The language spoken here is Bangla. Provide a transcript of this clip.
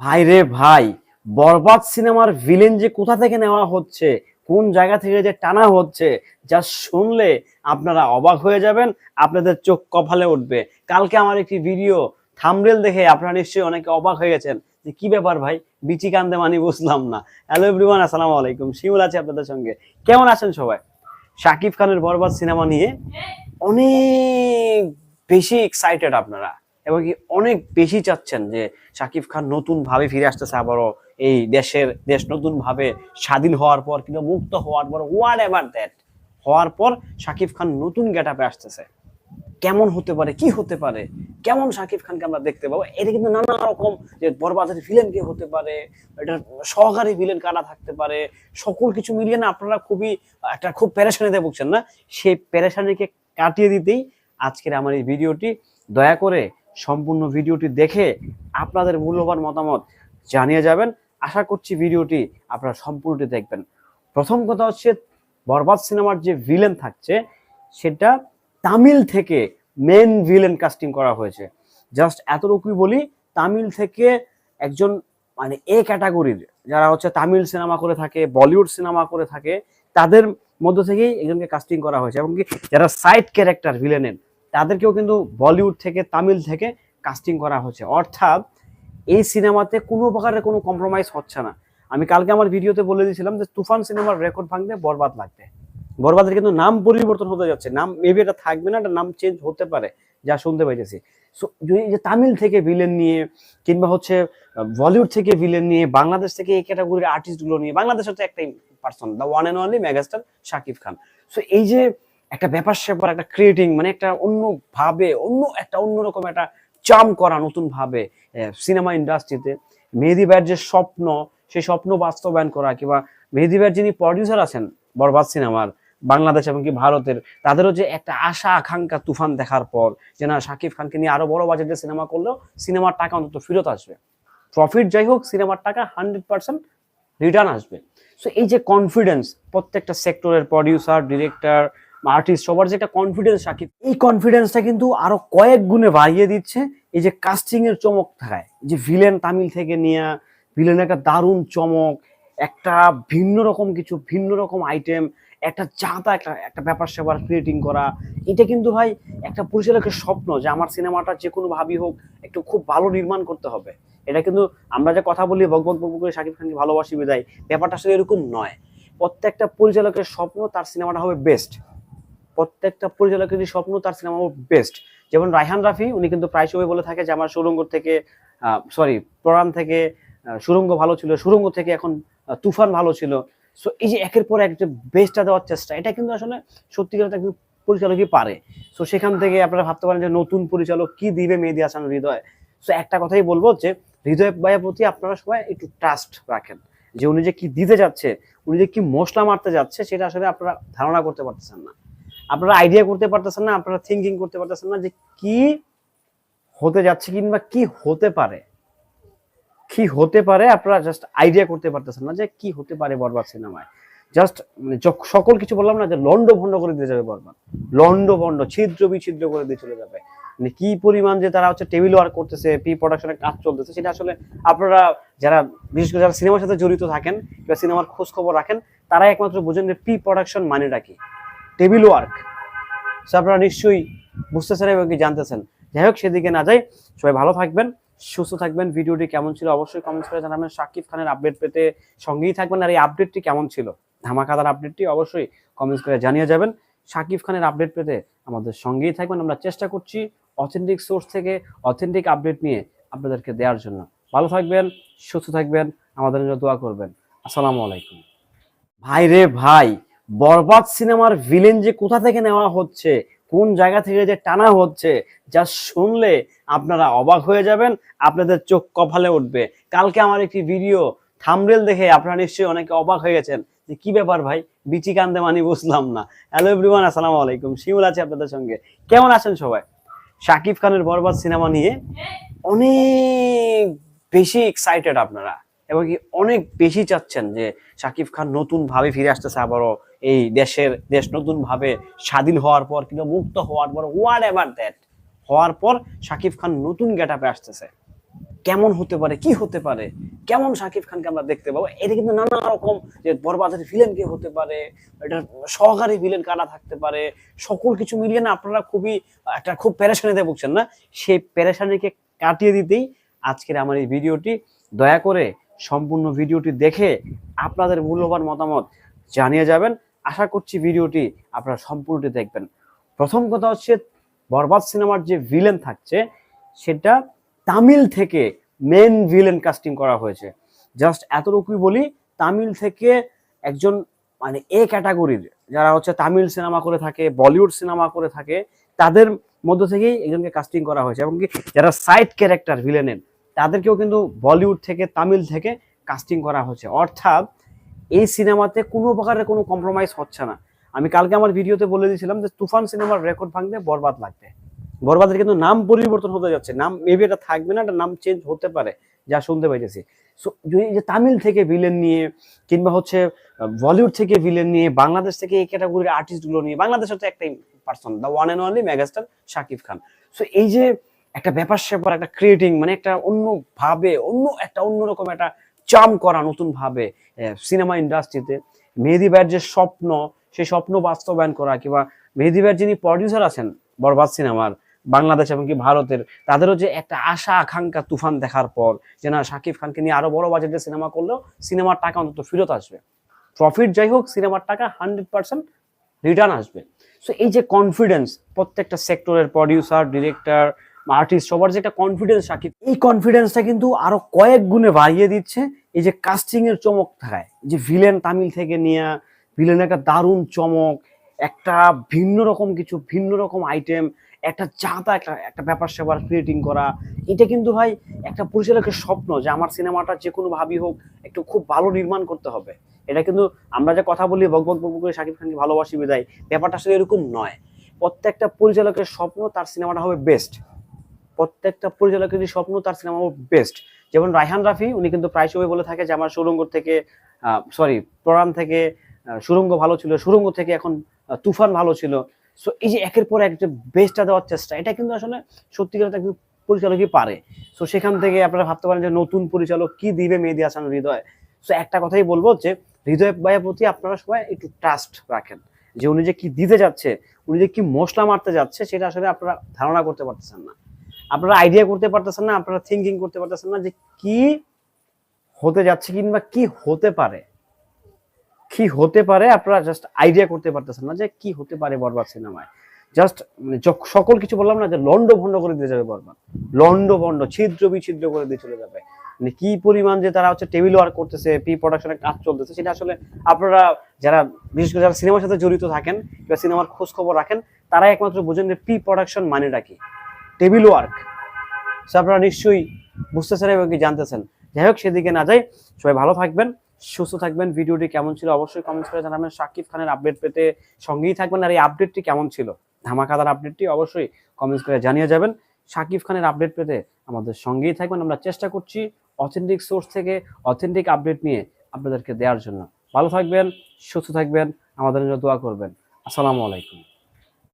ভাই রে ভাই বরবাদ সিনেমার ভিলেন যে কোথা থেকে নেওয়া হচ্ছে কোন জায়গা থেকে যে টানা হচ্ছে যা শুনলে আপনারা অবাক হয়ে যাবেন আপনাদের চোখ কপালে উঠবে। কালকে আমার একটি ভিডিও থামরেল দেখে আপনারা নিশ্চয়ই অনেকে অবাক হয়ে গেছেন যে কি ব্যাপার ভাই বিচি কান্দে মানি বুঝলাম না। হ্যালো এভরিওয়ান আসসালামু আলাইকুম শিমুল আছে আপনাদের সঙ্গে। কেমন আছেন সবাই? শাকিব খানের বরবাদ সিনেমা নিয়ে অনেক বেশি এক্সাইটেড আপনারা। এবং কি অনেক বেশি চাচ্ছেন যে শাকিব খান নতুন ভাবে ফিরে আসতেছে আবারও এই দেশের দেশ নতুন ভাবে স্বাধীন হওয়ার পর কিংবা মুক্ত হওয়ার পর হোয়াট এভার দ্যাট হওয়ার পর শাকিব খান নতুন গেট আপে আসতেছে। কেমন হতে পারে, কি হতে পারে, কেমন শাকিব খানকে আমরা দেখতে পাবো, এটা কিন্তু নানা রকম যে বরবাদের ভিলেন কে হতে পারে, এটা সহকারী ভিলেন কারা থাকতে পারে, সকল কিছু মিলিয়ে না আপনারা খুবই, একটা খুব প্যারেশানিতে ভুগছেন না। সেই প্যারেশানিকে কাটিয়ে দিতেই আজকের আমার এই ভিডিওটি। দয়া করে সম্পূর্ণ ভিডিওটি দেখে আপনাদের মূল্যবান মতামত জানিয়ে যাবেন। আশা করছি ভিডিওটি আপনারা সম্পূর্ণটি দেখবেন। প্রথম কথা হচ্ছে, বরবাদ সিনেমার যে ভিলেন থাকছে, সেটা তামিল থেকে মেন ভিলেন কাস্টিং করা হয়েছে। জাস্ট এতটুকুই বলি, তামিল থেকে একজন মানে এ ক্যাটাগরির যারা হচ্ছে তামিল সিনেমা করে থাকে বলিউড সিনেমা করে থাকে, তাদের মধ্য থেকেই একজনকে কাস্টিং করা হয়েছে। এবং কি, যারা সাইড ক্যারেক্টার ভিলেনের তাদেরকেও কিন্তু বলিউড থেকে, তামিল থেকে কাস্টিং করা হচ্ছে। অর্থাৎ এই সিনেমাতে কোনো প্রকারের কোনো কম্প্রোমাইজ হচ্ছে না। আমি কালকে আমার ভিডিওতে বলে দিয়েছিলাম যে তুফান সিনেমার রেকর্ড ভাঙতে বরবাদ লাগবে। বরবাদের কিন্তু নাম পরিবর্তন হতে যাচ্ছে। নাম মেবি এটা থাকবে না, এটা নাম চেঞ্জ হতে পারে, যা শুনতে পাইতেছি। সো যে তামিল থেকে ভিলেন নিয়ে কিংবা হচ্ছে বলিউড থেকে ভিলেন নিয়ে, বাংলাদেশ থেকে এই ক্যাটাগরির আর্টিস্টগুলো নিয়ে বাংলাদেশ হচ্ছে একটাই person the one and only megastar Shakib Khan. So এই যে একটা ব্যাপার স্যাপার একটা ক্রিয়েটিং মানে একটা অন্য ভাবে অন্য একটা অন্যরকম একটা চাম করা নতুন ভাবে সিনেমা ইন্ডাস্ট্রিতে মেহেদি যে স্বপ্ন, সেই স্বপ্ন বাস্তবায়ন করা, কিংবা মেহেদি যিনি প্রডিউসার আছেন, বরবাদ সিনেমার, বাংলাদেশ এবং কি ভারতের, তাদেরও যে একটা আশা, আকাঙ্ক্ষা, তুফান দেখার পর, যে না শাকিব খানকে নিয়ে আরও বড় বাজেটের সিনেমা করলেও সিনেমার টাকা অন্তত ফেরত আসবে। প্রফিট যাই হোক সিনেমার টাকা হান্ড্রেড পার্সেন্ট রিটার্ন আসবে। সো এই যে কনফিডেন্স প্রত্যেকটা সেক্টরের প্রডিউসার ডিরেক্টর আর্টিস্ট সবার যে একটা কনফিডেন্স শাকিব এই কনফিডেন্সটা কিন্তু আরও কয়েক গুণে বাড়িয়ে দিচ্ছে। এই যে কাস্টিং এর চমক থাকায় যে ভিলেন তামিল থেকে নিয়ে ভিলেন একটা দারুণ চমক, একটা ভিন্ন রকম কিছু, ভিন্ন রকম আইটেম একটা চাঁদা, একটা একটা ব্যাপার স্যাপার ক্রিয়েটিং করা, এটা কিন্তু ভাই একটা পরিচালকের স্বপ্ন যে আমার সিনেমাটা যে কোনো ভাবি হোক, একটু খুব ভালো নির্মাণ করতে হবে। এটা কিন্তু আমরা যে কথা বলি বক বক করে শাকিব খানকে ভালোবাসি বিদায়, ব্যাপারটা আসলে এরকম নয়। প্রত্যেকটা পরিচালকের স্বপ্ন তার সিনেমাটা হবে বেস্ট প্রত্যেকটা পরিচালকের যে স্বপ্ন তার সিনেমা বেস্ট যেমন রায়হান রাফি, উনি কিন্তু প্রায় সময় বলে থাকে যে আমার সুরঙ্গ থেকে সরি প্রণাম থেকে সুরঙ্গ ভালো ছিল, সুরঙ্গ থেকে এখন তুফান ভালো ছিল। সো এই যে একের পর এক যে বেস্টটা দেওয়ার চেষ্টা, এটা কিন্তু আসলে সত্যিকার একজন পরিচালকই পারে। সো সেখান থেকে আপনারা ভাবতে পারেন যে নতুন পরিচালক কি দিবে মেহেদি হাসান হৃদয়। সো একটা কথাই বলব যে হৃদয় ভাইয়ের প্রতি আপনারা সবাই একটু ট্রাস্ট রাখেন। যে উনি যে কি দিতে যাচ্ছে, উনি যে কি মশলা মারতে যাচ্ছে, সেটা আসলে আপনারা ধারণা করতে পারতেছেন না। আপনারা আইডিয়া করতে পারতেছেন না, আপনারা থিঙ্কিং করতে পারতেছেন না যে কি হতে যাচ্ছে কিংবা কি হতে পারে। কি হতে পারে আপনারা জাস্ট আইডিয়া করতে পারতেছেন না যে কি হতে পারে বরবাদ সিনেমায়। জাস্ট মানে সকল কিছু বললাম না যে লন্ড ভন্ড করে দিয়ে যাবে বরবাদ। লন্ড ভন্ড ছিদ্র বিছিদ্র করে দিয়ে চলে যাবে। মানে কি পরিমাণ যে তারা হচ্ছে টেবিল ওয়ার্ক করতেছে পি প্রোডাকশনের কাজ চলতেছে, সেটা আসলে আপনারা যারা বিশেষ করে যারা সিনেমার সাথে জড়িত থাকেন বা সিনেমার খোঁজ খবর রাখেন, তারাই একমাত্র বুঝেন যে পি প্রোডাকশন মানেটা কি। Table work. সো আপনারা নিশ্চয়ই বুঝতেছেন এবং কি জানতেছেন। যাই হোক, সেদিকে না যাই, সবাই ভালো থাকবেন, সুস্থ থাকবেন। ভিডিওটি কেমন ছিল অবশ্যই কমেন্টস করে জানাবেন। শাকিব খানের আপডেট পেতে সঙ্গেই থাকবেন। আর এই আপডেটটি কেমন ছিল? ধামাকাদার আপডেটটি অবশ্যই কমেন্টস করে জানিয়ে যাবেন। শাকিব খানের আপডেট পেতে আমাদের সঙ্গেই থাকবেন। আমরা চেষ্টা করছি অথেন্টিক সোর্স থেকে অথেন্টিক আপডেট নিয়ে আপনাদেরকে দেওয়ার জন্য। ভালো থাকবেন, সুস্থ থাকবেন, আমাদের জন্য দোয়া করবেন। আসসালামু আলাইকুম। ভাই রে ভাই! বরবাদ সিনেমার ভিলেন যে কোথা থেকে নেওয়া হচ্ছে, কোন জায়গা থেকে যে টানা হচ্ছে, যা শুনলে আপনারা অবাক হয়ে যাবেন, আপনাদের চোখ কপালে উঠবে। কালকে আমার একটি ভিডিও থামরেল দেখে আপনারা নিশ্চয়ই অনেকে অবাক হয়ে গেছেন যে কি ব্যাপার ভাই, বিচি কান্দে মানি বুঝলাম না। হ্যালো এভরিওয়ান আসসালামু আলাইকুম। শিমুল আছে আপনাদের সঙ্গে। কেমন আছেন সবাই? শাকিব খানের বরবাদ সিনেমা নিয়ে অনেক বেশি এক্সাইটেড আপনারা, এবং কি অনেক বেশি চাচ্ছেন যে শাকিব খান নতুন ভাবে ফিরে আসতেছে আবারও। এই দেশের দেশ নতুন ভাবে স্বাধীন হওয়ার পর কিংবা মুক্ত হওয়ার পর হোয়াট এভার দ্যাট হওয়ার পর শাকিব খান নতুন গেট আপে আসতেছে। কেমন হতে পারে, কি হতে পারে, কেমন শাকিব খানকে আমরা দেখতে পাবো? এটা কিন্তু নানা রকম যে বরবাদের ভিলেন কে হতে পারে, এটা সহকারী ভিলেন কারা থাকতে পারে, সকল কিছু মিলিয়ে না আপনারা খুবই, একটা খুব প্যারেশানিতে ভুগছেন না? সেই প্যারেশানিকে কাটিয়ে দিতেই আজকের আমার এই ভিডিওটি। দয়া করে সম্পূর্ণ ভিডিওটি দেখে আপনাদের মূল্যবান মতামত জানিয়ে যাবেন। আশা করছি ভিডিওটি আপনারা সম্পূর্ণটি দেখবেন। প্রথম কথা হচ্ছে, বরবাদ সিনেমার যে ভিলেন থাকছে, সেটা তামিল থেকে মেন ভিলেন কাস্টিং করা হয়েছে। জাস্ট এতটুকুই বলি, তামিল থেকে একজন মানে এ ক্যাটাগরির যারা হচ্ছে তামিল সিনেমা করে থাকে, বলিউড সিনেমা করে থাকে, তাদের মধ্য থেকেই একজনকে কাস্টিং করা হয়েছে। এবং কি, যারা সাইড ক্যারেক্টার ভিলেনের তাদেরকেও কিন্তু বলিউড থেকে তামিল থেকে কাস্টিং করা হয়েছে। অর্থাৎ এই সিনেমাতে কোনো প্রকারের কোনো কম্প্রোমাইজ হচ্ছে না। আমি কালকে আমার ভিডিওতে বলে দিয়েছিলাম যে তুফান সিনেমার রেকর্ড ভাঙতে বরবাদ লাগবে। বরবাদের কিন্তু নাম পরিবর্তন হতে যাচ্ছে। নাম মেবি এটা থাকবে না, এটা নাম চেঞ্জ হতে পারে, যা শুনতে পাইতেছি। সো যদি যে তামিল থেকে ভিলেন নিয়ে কিংবা হচ্ছে বলিউড থেকে ভিলেন নিয়ে, বাংলাদেশ থেকে এই ক্যাটাগরির আর্টিস্টগুলো নিয়ে বাংলাদেশের তো একটাই person the one and only megastar Shakib Khan so এই যে একটা ব্যাপার স্যাপার একটা ক্রিয়েটিং মানে একটা অন্য ভাবে অন্য একটা অন্যরকম একটা চাম করা নতুন ভাবে সিনেমা ইন্ডাস্ট্রিতে। মেহেদি ভাইয়ের যে স্বপ্ন, সেই স্বপ্ন বাস্তবায়ন করা, কিংবা মেহেদি ভাইয়ের যিনি প্রডিউসার আছেন, বরবাদ সিনেমার, বাংলাদেশ এবং কি ভারতের, তাদেরও যে একটা আশা, আকাঙ্ক্ষা, তুফান দেখার পর, যে না, শাকিব খানকে নিয়ে আরও বড় বাজেটের সিনেমা করলেও সিনেমার টাকা অন্তত ফেরত আসবে। প্রফিট যাই হোক, সিনেমার টাকা হান্ড্রেড পার্সেন্ট রিটার্ন আসবে। সো এই যে কনফিডেন্স প্রত্যেকটা সেক্টরের প্রডিউসার ডিরেক্টর আর্টিস্ট সবার যে একটা কনফিডেন্স শাকিব এই কনফিডেন্সটা কিন্তু আরও কয়েক গুণে বাড়িয়ে দিচ্ছে। এই যে কাস্টিং এর চমক থাকায় যে ভিলেন তামিল থেকে নিয়ে ভিলেন একটা দারুণ চমক, একটা ভিন্ন রকম কিছু, ভিন্ন রকম আইটেম একটা চাঁদা, একটা একটা ব্যাপার স্যাপার ক্রিয়েটিং করা, এটা কিন্তু ভাই একটা পরিচালকের স্বপ্ন যে আমার সিনেমাটা যে কোনো ভাবি হোক, একটু খুব ভালো নির্মাণ করতে হবে। এটা কিন্তু আমরা যে কথা বলি বকবক বকবক করে শাকিব খানকে ভালোবাসি বিদায়, ব্যাপারটা আসলে এরকম নয়। প্রত্যেকটা পরিচালকের স্বপ্ন তার সিনেমাটা হবে বেস্ট প্রত্যেকটা পরিচালকের স্বপ্ন, তার সিনেমা বেস্ট যেমন রায়হান রাফি, উনি কিন্তু প্রায় সময় বলে থাকে যে, আমার সুরঙ্গ থেকে সরি প্রণাম থেকে সুরঙ্গ ভালো ছিল, সুরঙ্গ থেকে এখন তুফান ভালো ছিল। সো এই যে একের পর এক যে বেস্টটা দেওয়ার চেষ্টা, এটা কিন্তু আসলে সত্যিকার একজন পরিচালকই পারে। সো সেখান থেকে আপনারা ভাবতে পারেন যে, নতুন পরিচালক কি দিবে মেহেদি হাসান হৃদয়? সো একটা কথাই বলব যে, হৃদয় ভাইয়ের প্রতি আপনারা সবাই একটু ট্রাস্ট রাখেন। যে, উনি যে কি দিতে যাচ্ছে, উনি যে কি মশলা মারতে যাচ্ছে, সেটা আসলে আপনারা ধারণা করতে পারতেছেন না। আপনারা আইডিয়া করতে পারতেছেন না, আপনারা থিঙ্কিং করতে পারতেছেন না যে কি হতে যাচ্ছে কিংবা কি হতে পারে। কি হতে পারে আপনারা জাস্ট আইডিয়া করতে পারতেছেন না যে কি হতে পারে বরবাদ সিনেমায়। জাস্ট মানে সকল কিছু বললাম না যে লন্ড ভন্ড করে দিয়ে যাবে বরবাদ। লন্ড ভন্ড ছিদ্র বিছিদ্র করে দিয়ে চলে যাবে। মানে কি পরিমাণ যে তারা হচ্ছে টেবিল ওয়ার্ক করতেছে পি প্রোডাকশনের কাজ চলতেছে, সেটা আসলে আপনারা যারা, বিশেষ করে যারা সিনেমার সাথে জড়িত থাকেন বা সিনেমার খোঁজ খবর রাখেন তারাই একমাত্র বোঝেন যে পি প্রোডাকশন মানেটা কি। Table work. সো আপনারা নিশ্চয়ই বুঝতেছেন এবং কি জানতেছেন। যাই হোক, সেদিকে না যাই, সবাই ভালো থাকবেন, সুস্থ থাকবেন। ভিডিওটি কেমন ছিল অবশ্যই কমেন্টস করে জানাবেন। সাকিব খানের আপডেট পেতে সঙ্গেই থাকবেন। আর এই আপডেটটি কেমন ছিল? ধামাকাদার আপডেটটি অবশ্যই কমেন্টস করে জানিয়ে যাবেন। সাকিব খানের আপডেট পেতে আমাদের সঙ্গেই থাকবেন। আমরা চেষ্টা করছি অথেন্টিক সোর্স থেকে অথেন্টিক আপডেট নিয়ে আপনাদেরকে দেওয়ার জন্য। ভালো থাকবেন, সুস্থ থাকবেন, আমাদের জন্য দোয়া করবেন। আসসালামু আলাইকুম।